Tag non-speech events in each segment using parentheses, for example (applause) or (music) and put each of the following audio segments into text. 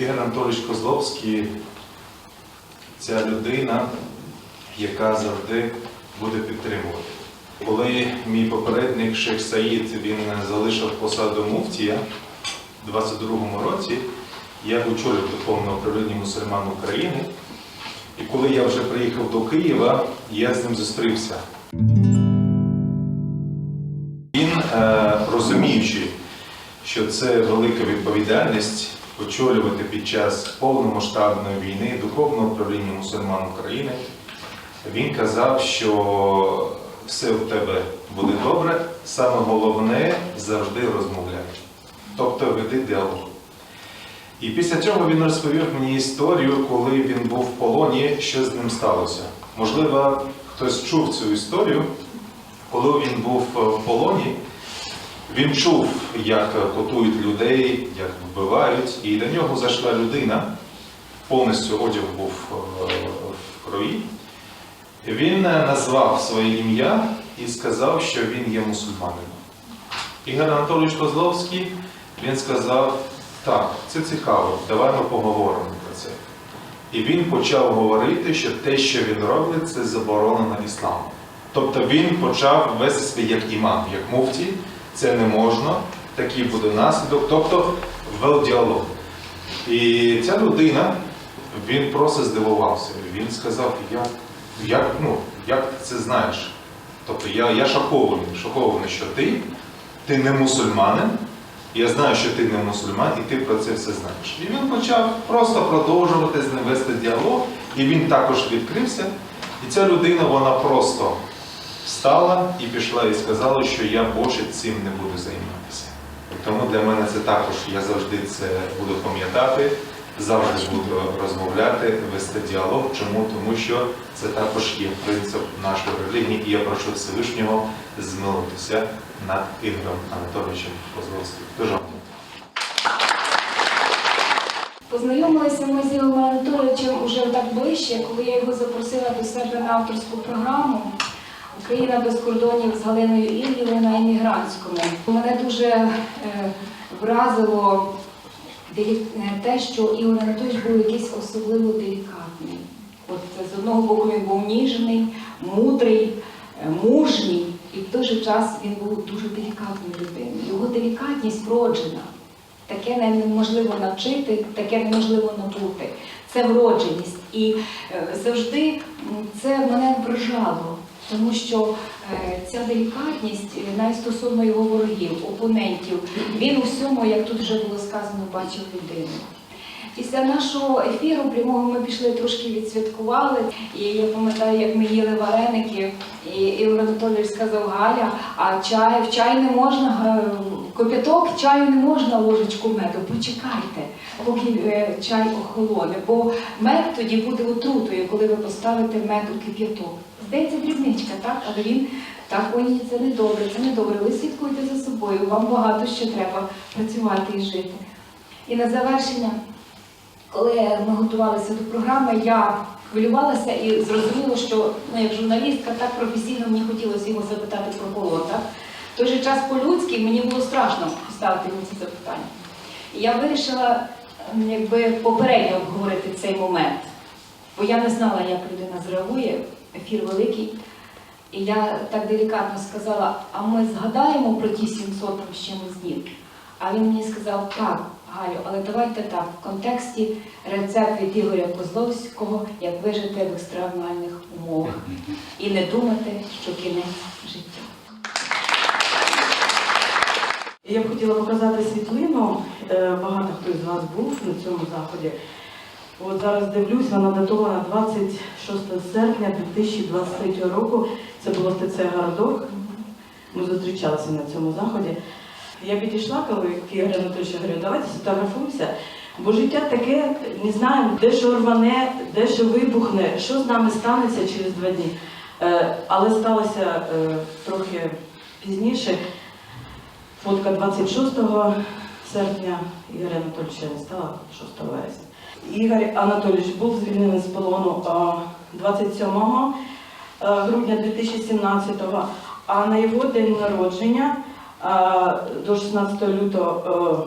Ігор Анатолійович Козловський ця людина, яка завжди буде підтримувати. Коли мій попередник Шейх Саїд він залишив посаду муфтія у 22-му році, я очолив духовне управління мусульман України. І коли я вже приїхав до Києва, я з ним зустрівся. Він, е, розуміючи, що це велика відповідальність очолювати під час повномасштабної війни духовне управління мусульман України, він казав, що все в тебе буде добре, саме головне завжди розмовляй. Тобто веди діалог. І після цього він розповів мені історію, коли він був в полоні, що з ним сталося. Можливо, хтось чув цю історію, коли він був в полоні, він чув, як катують людей, як вбивають, і до нього зайшла людина, повністю одяг був е, в крові. Він назвав своє ім'я і сказав, що він є мусульманином. Ігор Анатолійович Козловський, він сказав, так, це цікаво, давай ми поговоримо про це. І він почав говорити, що те, що він робить, це заборонено ісламом. Тобто він почав вести себе як імам, як муфті, це не можна, такий буде наслідок, тобто вел діалог. І ця людина, він просто здивувався. Він сказав, як, як, ну, як ти це знаєш? Тобто я, я шокований, шокований, що ти, ти не мусульманин, я знаю, що ти не мусульман, і ти про це все знаєш. І він почав просто продовжувати з ним вести діалог, і він також відкрився. І ця людина, вона просто встала і пішла і сказала, що я більше цим не буду займатися. Тому для мене це також, я завжди це буду пам'ятати, завжди буду розмовляти, вести діалог. Чому? Тому що це також є принцип нашої релігії, і я прошу Всевишнього змилитися над Ігорем Анатолійовичем Козловським. Дуже вам. Познайомилися ми з Ігорем Анатолійовичем уже так ближче, коли я його запросила до себе на авторську програму Україна без кордонів з Галиною Ільєвою на емігрантському. Мене дуже е, вразило е, те, що Ігор Анатолійович був якийсь особливо делікатний. От з одного боку він був ніжний, мудрий, е, мужній, і в той же час він був дуже делікатною людиною. Його делікатність вроджена. Таке неможливо навчити, таке неможливо набути. Це вродженість. І завжди це мене вражало, тому що е, ця делікатність е, навіть стосовно його ворогів, опонентів, він у всьому, як тут вже було сказано, бачив людину. Після нашого ефіру прямого ми пішли трошки відсвяткували. І я пам'ятаю, як ми їли вареники, і Ігор Анатолійович сказав Галя, а чай, в чай не можна, в кипяток чаю не можна ложечку меду. Почекайте, поки е, чай охолоне, бо мед тоді буде отрутою, коли ви поставите мед у кип'яток. Здається, дрібничка, так? Але він так, ой, це не добре, це не добре. Ви слідкуйте за собою, вам багато ще треба працювати і жити. І на завершення. Коли ми готувалися до програми, я хвилювалася і зрозуміло, що ну, як журналістка так професійно мені хотілося його запитати про полон. Так? В той же час по-людськи мені було страшно поставити йому ці запитання. І я вирішила якби попередньо обговорити цей момент, бо я не знала, як людина зреагує, ефір великий. І я так делікатно сказала, а ми згадаємо про ті 700 там з чимось днів. А він мені сказав, так, Галю, але давайте так, в контексті рецепт від Ігоря Козловського, як вижити в екстремальних умовах і не думати, що кінець життя. Я б хотіла показати світлину. Е, Багато хто з вас був на цьому заході. От зараз дивлюсь, вона датована 26 серпня 2023 року. Це було ТЦ Городок. Ми зустрічалися на цьому заході. Я підійшла, коли Анатолійовичу говорю, давайте сфотографуємося. Бо життя таке, не знаємо, де що рване, де що вибухне, що з нами станеться через два дні. Е, Але сталося е, трохи пізніше. Фотка 26 серпня Ігоря Анатолійовича стала 6 вересня. Ігор Анатолійович був звільнений з полону 27 е, грудня 2017-го, а на його день народження до 16 лютого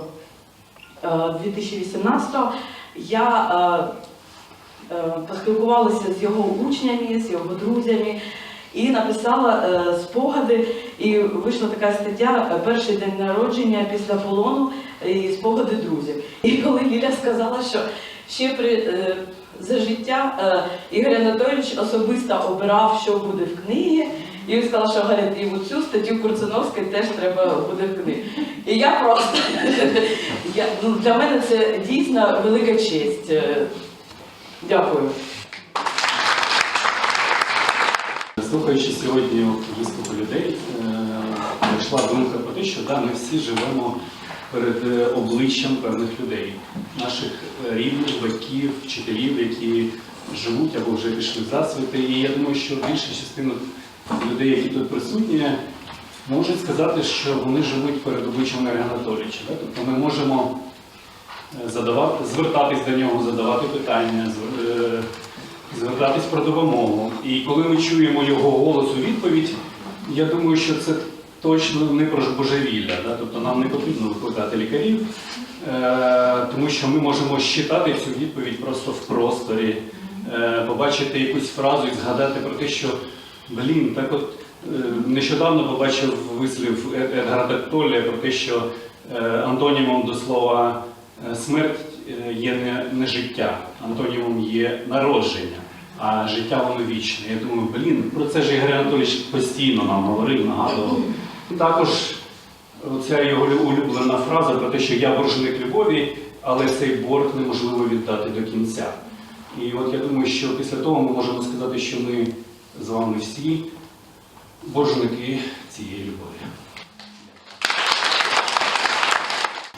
е, 2018-го я е, е, поспілкувалася з його учнями, з його друзями і написала е, спогади. І вийшла така стаття е, Перший день народження після полону і спогади друзів. І коли Ліля сказала, що ще при е, за життя е, Ігор Анатолійович особисто обирав, що буде в книгі. І він сказав, що говорить, і цю статтю Курциновської теж треба буде в книгі. І я просто (laughs) я, ну, для мене це дійсно велика честь. Е, Дякую. Слухаючи сьогодні виступи людей, е, прийшла думка про те, що да, ми всі живемо перед е, обличчям певних людей, наших рідних, батьків, вчителів, які живуть або вже пішли в засвіти. І я думаю, що більша частина людей, які тут присутні, можуть сказати, що вони живуть перед обличчям Олега Анатолійовича. Да? Тобто ми можемо е, задавати, звертатись до нього, задавати питання, звертатись про допомогу. І коли ми чуємо його голос у відповідь, я думаю, що це точно не про божевілля. Да? Тобто нам не потрібно викликати лікарів, е, тому що ми можемо щитати цю відповідь просто в просторі, е, побачити якусь фразу і згадати про те, що блін, так от е, нещодавно побачив вислів Е- Едгара Тактолія про те, що е, антонімом до слова е, смерть е, є не, не життя, антонімом є народження, а життя воно вічне. Я думаю, блін, про це ж Ігор Анатолійович постійно нам говорив, нагадував. Також оця його улюблена фраза про те, що я боржник любові, але цей борг неможливо віддати до кінця. І от я думаю, що після того ми можемо сказати, що ми з вами всі боржники цієї любові.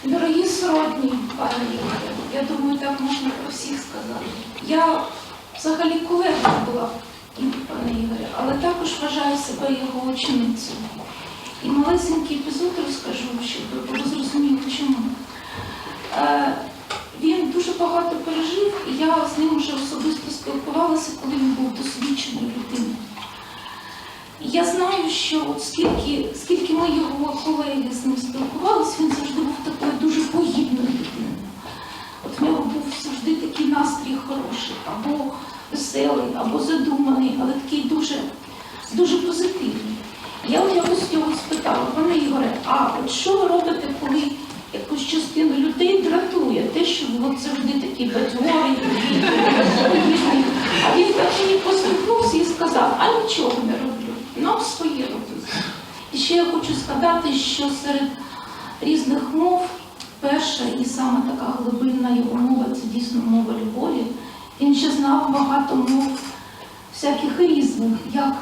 Дорогі сродні, пане Ігоре, я думаю, так можна про всіх сказати. Я взагалі колегою була, пане Ігоре, але також вважаю себе його ученицею. І малесенький епізод розкажу, щоб було зрозуміло чому. Е, він дуже багато пережив, і я з ним вже особисто спілкувалася, коли він був досвідченою людиною. Я знаю, що от скільки, скільки ми його колеги з ним спілкувалися, він завжди був такою дуже погідною людиною. От в нього був завжди такий настрій хороший, або веселий, або задуманий, але такий дуже, дуже позитивний. Я от якось його спитала, пане Ігоре, а от що ви робите, коли якусь частину людей дратує те, що от завжди такі бадьорі. А він так мені посміхнувся і сказав, а нічого не роблю. Ну, своє роблю. І ще я хочу сказати, що серед різних мов перша і саме така глибинна його мова це дійсно мова любові. Він ще знав багато мов всяких різних, як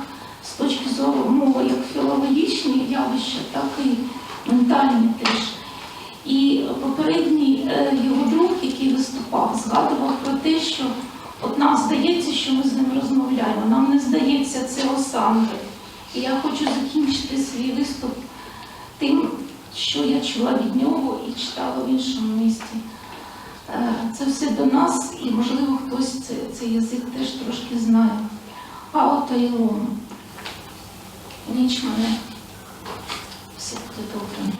з точки зору мови, як філологічні явища, так і ментальні теж. І попередній е, його друг, який виступав, згадував про те, що от нам здається, що ми з ним розмовляємо, нам не здається це осанки. І я хочу закінчити свій виступ тим, що я чула від нього і читала в іншому місті. Е, Це все до нас, і можливо хтось це, цей язик теж трошки знає. Ао та Ілону. Ніч мене. Все буде добре.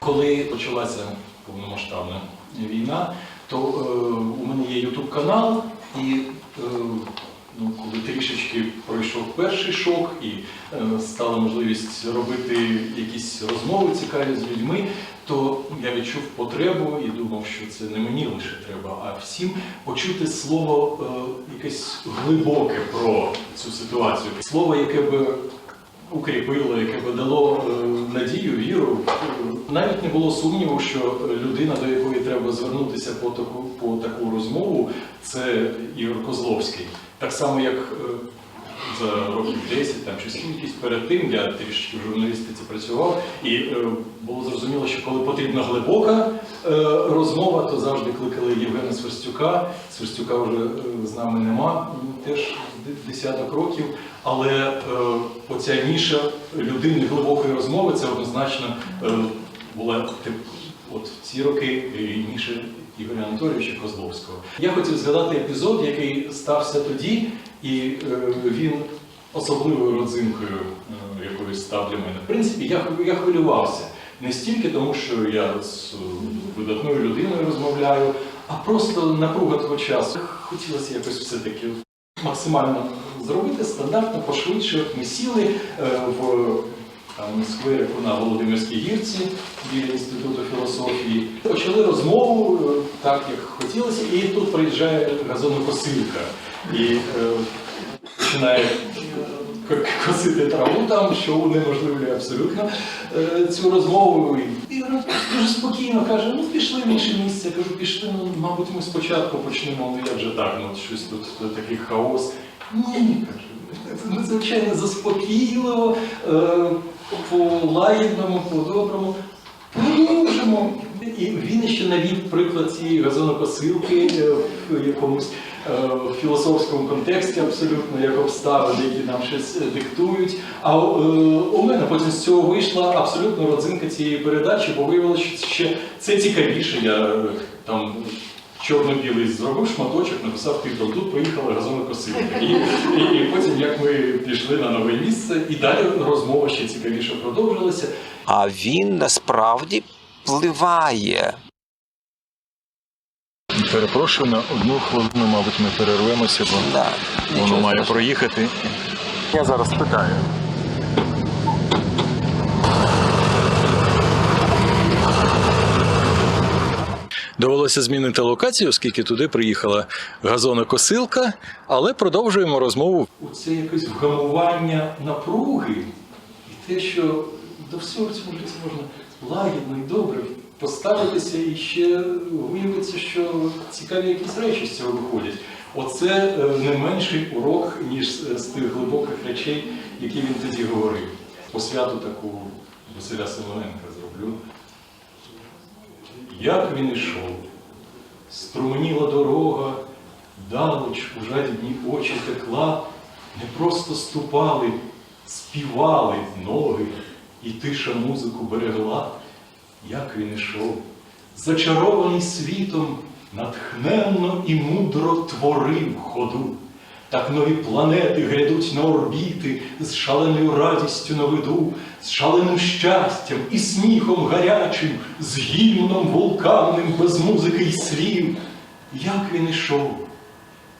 Коли почалася повномасштабна війна, то е, у мене є YouTube канал, і е, ну, коли трішечки пройшов перший шок і е, стала можливість робити якісь розмови цікаві з людьми, то я відчув потребу і думав, що це не мені лише треба, а всім почути слово е, якесь глибоке про цю ситуацію. Слово, яке би укріпило, яке би дало е, надію, віру. Навіть не було сумніву, що людина, до якої треба звернутися по таку, по таку розмову, це Ігор Козловський. Так само, як е, років 10 там, чи скількись перед тим я трішки в журналістиці працював, і е, було зрозуміло, що коли потрібна глибока е, розмова, то завжди кликали Євгена Сверстюка. Сверстюка вже е, з нами нема, теж десяток років. Але е, оця ніша людини глибокої розмови це однозначно е, була тип- от в ці роки і ніша Ігоря Анатолійовича Козловського. Я хотів згадати епізод, який стався тоді, і е, він особливою родзинкою е, якоюсь став для мене. В принципі, я, я хвилювався. Не стільки тому, що я з е, видатною людиною розмовляю, а просто напруга того часу. Хотілося якось все-таки максимально зробити стандартно, пошвидше. Ми сіли е, в там, скверику на Володимирській гірці біля інституту філософії. Почали розмову е, так, як хотілося, і тут приїжджає газонокосилька і е, починає косити траву там, що унеможливлює абсолютно е, цю розмову. І дуже спокійно каже: ну пішли в інше місце. Я кажу, пішли, ну, мабуть, ми спочатку почнемо, ну як же так, ну щось тут такий хаос. Ні, каже, ми звичайно заспокійливо, е, по-лагідному, по-доброму. Продовжимо. І він ще навів приклад цієї газонокосилки якомусь е, філософському контексті абсолютно, як обставини, які нам щось диктують. А е, у мене потім з цього вийшла абсолютно родзинка цієї передачі, бо виявилося, що ще це цікавіше. Я е, там чорно-білий зробив шматочок, написав титул. Тут поїхала газонокосилка. І, і, і потім, як ми пішли на нове місце, і далі розмова ще цікавіше продовжилася. А він насправді впливає. Перепрошую на одну хвилину, мабуть, ми перервемося, бо Да, воно має страшного. проїхати. Я зараз питаю. Довелося змінити локацію, оскільки туди приїхала газонокосилка, але продовжуємо розмову. Оце якесь вгамування напруги, і те, що до всього в цьому можна лагідно і добре поставитися, і ще виявиться, що цікаві якісь речі з цього виходять. Оце е, не менший урок, ніж з тих глибоких речей, які він тоді говорив. Посвяту таку Василя Симоненка зроблю. Як він ішов, струменіла дорога, далеч у жадібні очі текла, не просто ступали, співали ноги, і тиша музику берегла, як він ішов, зачарований світом, натхненно і мудро творив ходу. Так нові планети грядуть на орбіти з шаленою радістю на виду, з шаленим щастям і сміхом гарячим, з гімном вулканним без музики й слів. Як він ішов,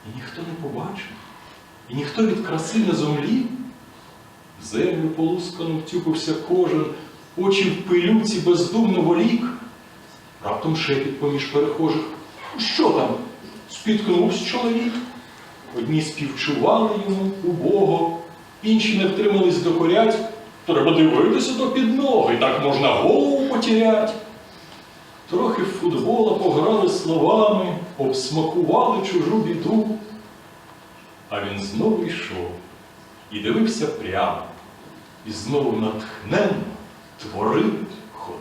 і ніхто не побачив, і ніхто від краси не зомлів. В землю полускану втюпився кожен, очі в пилюці бездумно волік. Раптом шепіт поміж перехожих. Що там? Спіткнувся чоловік. Одні співчували йому убого, інші не втримались докорять. Треба дивитися то під ноги, так можна голову потерять. Трохи в футбола пограли словами, обсмакували чужу біду. А він знову йшов і дивився прямо, і знову натхненно творив ходу.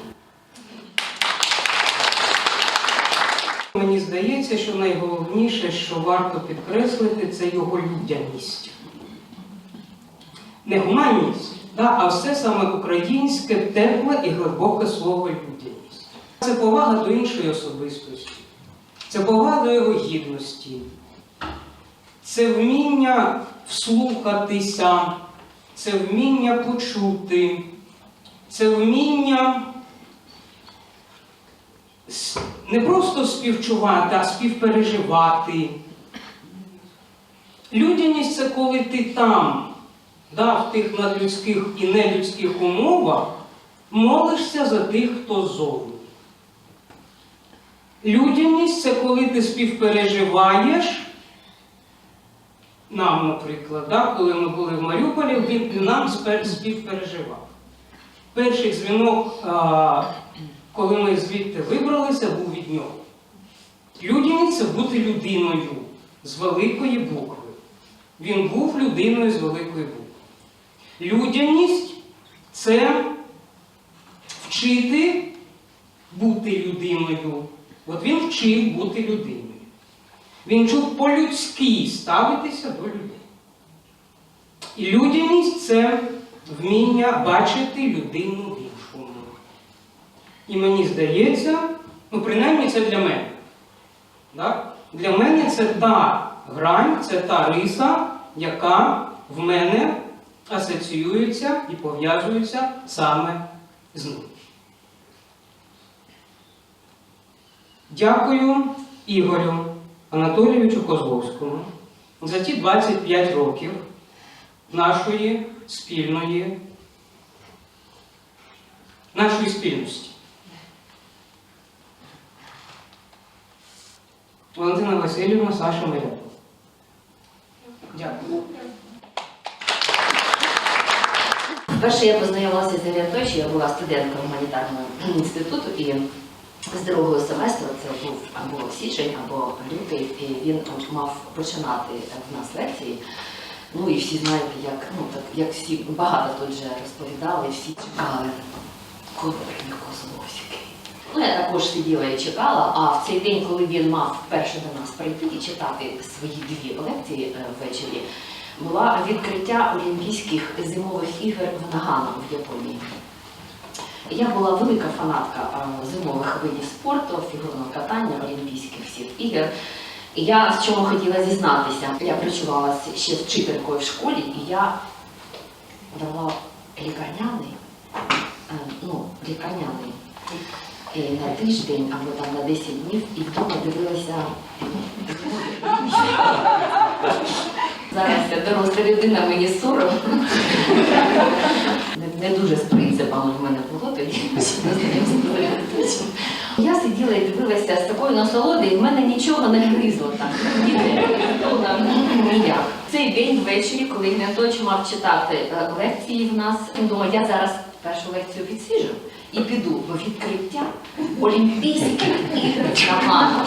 Мені здається, що найголовніше, що варто підкреслити, це його людяність. Не гуманність, да, а все саме українське, тепле і глибоке слово людяність. Це повага до іншої особистості, це повага до його гідності, це вміння вслухатися, це вміння почути, це вміння не просто співчувати, а співпереживати. Людяність це коли ти там, да, в тих надлюдських і нелюдських умовах, молишся за тих, хто зовні. Людяність це коли ти співпереживаєш. Нам, наприклад, да, коли ми були в Маріуполі, він нам співпереживав. Перший дзвінок, коли ми звідти вибралися, був від нього. Людяність це бути людиною з великої букви. Він був людиною з великої букви. Людяність це вчити бути людиною. От він вчив бути людиною. Він вчив по-людськи ставитися до людей. І людяність це вміння бачити людину в іншому. І мені здається, ну принаймні це для мене. Так? Для мене це та грань, це та риса, яка в мене асоціюється і пов'язується саме з ним. Дякую Ігорю Анатолійовичу Козловському за ті 25 років нашої спільної, нашої спільності. Валентина Васильівна, Саша Миряко. Дякую. Перше я познайомилася з Іріаточі, я була студенткою гуманітарного (clears throat) інституту і з другого семестру, це був або січень, або лютий, і він мав починати в нас лекції. Ну і всі знаєте, як, ну, так, як всі багато тут вже розповідали, всі чекали, коли він Козловський. Ну, я також сиділа і чекала, а в цей день, коли він мав вперше до нас прийти і читати свої дві лекції е, ввечері, була відкриття Олімпійських зимових ігор в Нагано в Японії. Я була велика фанатка е, зимових видів спорту, фігурного катання, Олімпійських всіх ігор. Я в чому хотіла зізнатися. Я працювала ще вчителькою в школі, і я давала лікарняний, е, ну, лікарняний на тиждень або там на 10 днів і вдома дивилася. Зараз я доросла людина, мені соромно. Не, не дуже з принципами в мене було тоді. Я сиділа і дивилася з такою насолодою, в мене нічого не гризло там. Ніяк. Цей день ввечері, коли Гнаточ мав читати е, лекції в нас, він думав, я зараз першу лекцію відсиджу і піду в відкриття Олімпійських ігор на Мано.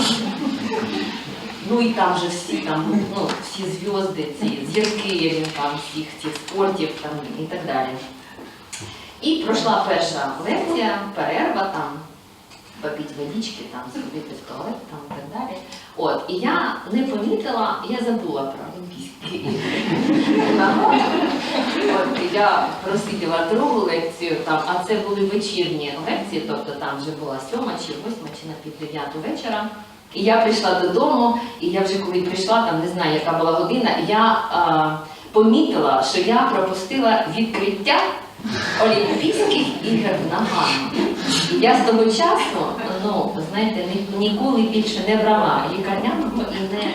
Ну і там же всі там, ну, всі зв'язки, ці зірки він там всіх цих спортів там і так далі. І пройшла перша лекція, перерва там, попіть водички, там, сходити в туалет там і так далі. От, і я не помітила, я забула про Олімпійські. От, я просиділа другу лекцію, там, а це були вечірні лекції, тобто там вже була сьома чи восьма, чи на пів дев'яту вечора. І я прийшла додому, і я вже коли прийшла, там не знаю, яка була година, я а, помітила, що я пропустила відкриття Олімпійських ігор в Нагано. Я з того часу, ну, знаєте, ні- ніколи більше не брала лікарняного і не.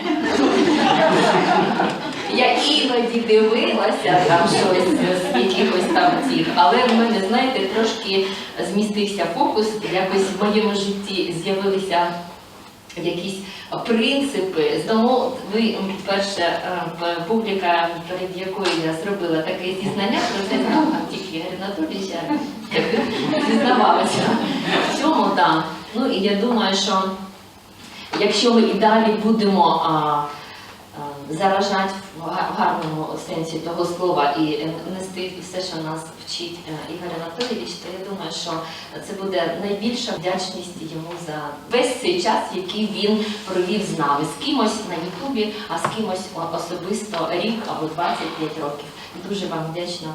Я іноді дивилася там щось з якихось там цих, але в мене, знаєте, трошки змістився фокус, якось в моєму житті з'явилися якісь принципи. Тому ви, перше, е, публіка, перед якою я зробила таке зізнання, про це Ігор Анатолійович, я зізнавалася в цьому там. Ну і я думаю, що якщо ми і далі будемо а, а, заражати в гарному сенсі того слова і е, нести все, що нас вчить е, Ігор Анатолійович, то я думаю, що це буде найбільша вдячність йому за весь цей час, який він провів з нами, з кимось на Ютубі, а з кимось особисто рік або 25 років. Дуже вам вдячна.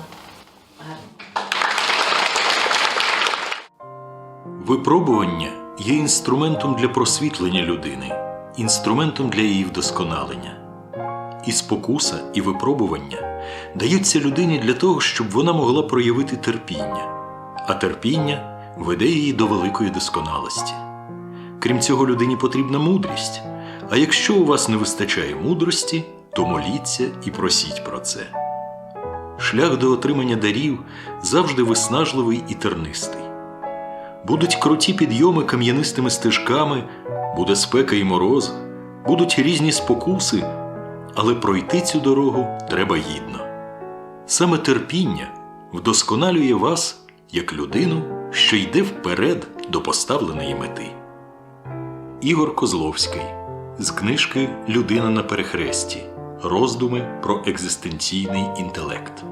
Випробування є інструментом для просвітлення людини, інструментом для її вдосконалення. І спокуса, і випробування даються людині для того, щоб вона могла проявити терпіння, а терпіння веде її до великої досконалості. Крім цього, людині потрібна мудрість. А якщо у вас не вистачає мудрості, то моліться і просіть про це. Шлях до отримання дарів завжди виснажливий і тернистий. Будуть круті підйоми кам'янистими стежками, буде спека і мороз, будуть різні спокуси, але пройти цю дорогу треба гідно. Саме терпіння вдосконалює вас як людину, що йде вперед до поставленої мети. Ігор Козловський з книжки Людина на перехресті. Роздуми про екзистенційний інтелект.